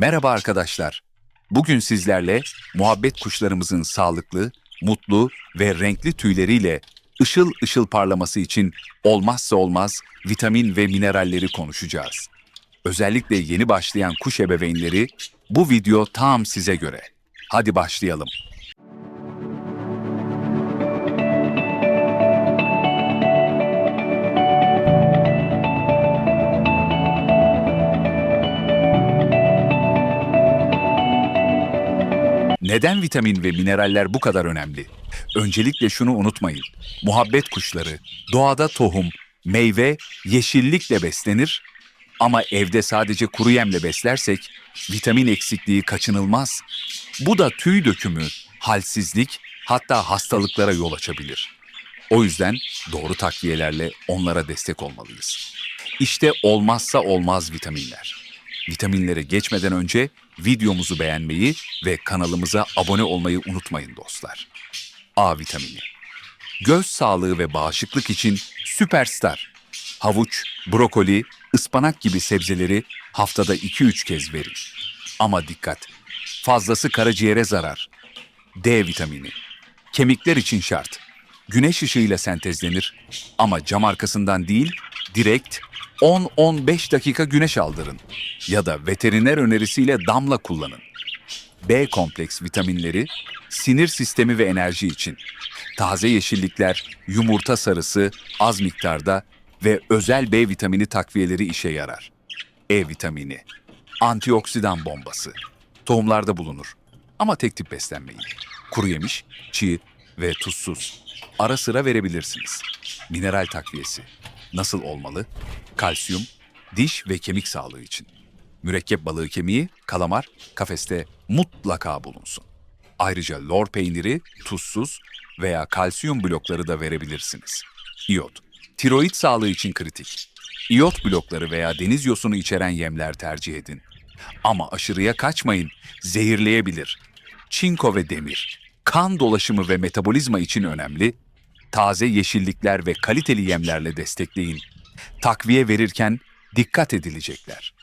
Merhaba arkadaşlar. Bugün sizlerle muhabbet kuşlarımızın sağlıklı, mutlu ve renkli tüyleriyle ışıl ışıl parlaması için olmazsa olmaz vitamin ve mineralleri konuşacağız. Özellikle yeni başlayan kuş ebeveynleri bu video tam size göre. Hadi başlayalım. Neden vitamin ve mineraller bu kadar önemli? Öncelikle şunu unutmayın. Muhabbet kuşları doğada tohum, meyve, yeşillikle beslenir ama evde sadece kuru yemle beslersek vitamin eksikliği kaçınılmaz. Bu da tüy dökümü, halsizlik hatta hastalıklara yol açabilir. O yüzden doğru takviyelerle onlara destek olmalıyız. İşte olmazsa olmaz vitaminler. Vitaminlere geçmeden önce videomuzu beğenmeyi ve kanalımıza abone olmayı unutmayın dostlar. A vitamini. Göz sağlığı ve bağışıklık için süperstar. Havuç, brokoli, ıspanak gibi sebzeleri haftada 2-3 kez verin. Ama dikkat! Fazlası karaciğere zarar. D vitamini. Kemikler için şart. Güneş ışığıyla sentezlenir ama cam arkasından değil, direkt 10-15 dakika güneş aldırın ya da veteriner önerisiyle damla kullanın. B kompleks vitaminleri sinir sistemi ve enerji için. Taze yeşillikler, yumurta sarısı az miktarda ve özel B vitamini takviyeleri işe yarar. E vitamini, antioksidan bombası. Tohumlarda bulunur ama tek tip beslenmeyin. Kuru yemiş, çiğ ve tuzsuz. Ara sıra verebilirsiniz. Mineral takviyesi. Nasıl olmalı? Kalsiyum, diş ve kemik sağlığı için. Mürekkep balığı kemiği, kalamar, kafeste mutlaka bulunsun. Ayrıca lor peyniri, tuzsuz veya kalsiyum blokları da verebilirsiniz. İyot, tiroid sağlığı için kritik. İyot blokları veya deniz yosunu içeren yemler tercih edin. Ama aşırıya kaçmayın, zehirleyebilir. Çinko ve demir, kan dolaşımı ve metabolizma için önemli. Taze yeşillikler ve kaliteli yemlerle destekleyin. Takviye verirken dikkat edilecekler.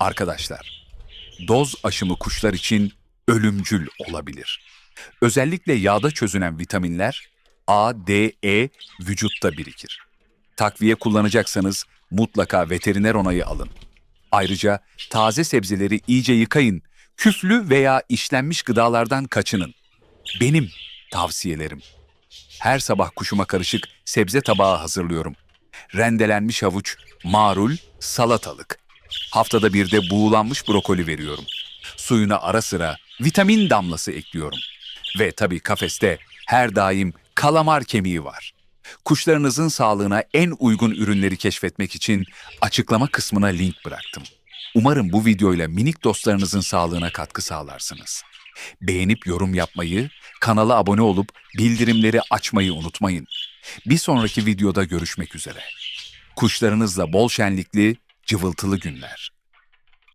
Arkadaşlar, doz aşımı kuşlar için ölümcül olabilir. Özellikle yağda çözünen vitaminler A, D, E vücutta birikir. Takviye kullanacaksanız mutlaka veteriner onayı alın. Ayrıca taze sebzeleri iyice yıkayın. Küflü veya işlenmiş gıdalardan kaçının. Benim tavsiyelerim. Her sabah kuşuma karışık sebze tabağı hazırlıyorum. Rendelenmiş havuç, marul, salatalık. Haftada bir de buğulanmış brokoli veriyorum. Suyuna ara sıra vitamin damlası ekliyorum. Ve tabii kafeste her daim kalamar kemiği var. Kuşlarınızın sağlığına en uygun ürünleri keşfetmek için açıklama kısmına link bıraktım. Umarım bu videoyla minik dostlarınızın sağlığına katkı sağlarsınız. Beğenip yorum yapmayı, kanala abone olup bildirimleri açmayı unutmayın. Bir sonraki videoda görüşmek üzere. Kuşlarınızla bol şenlikli, cıvıltılı günler.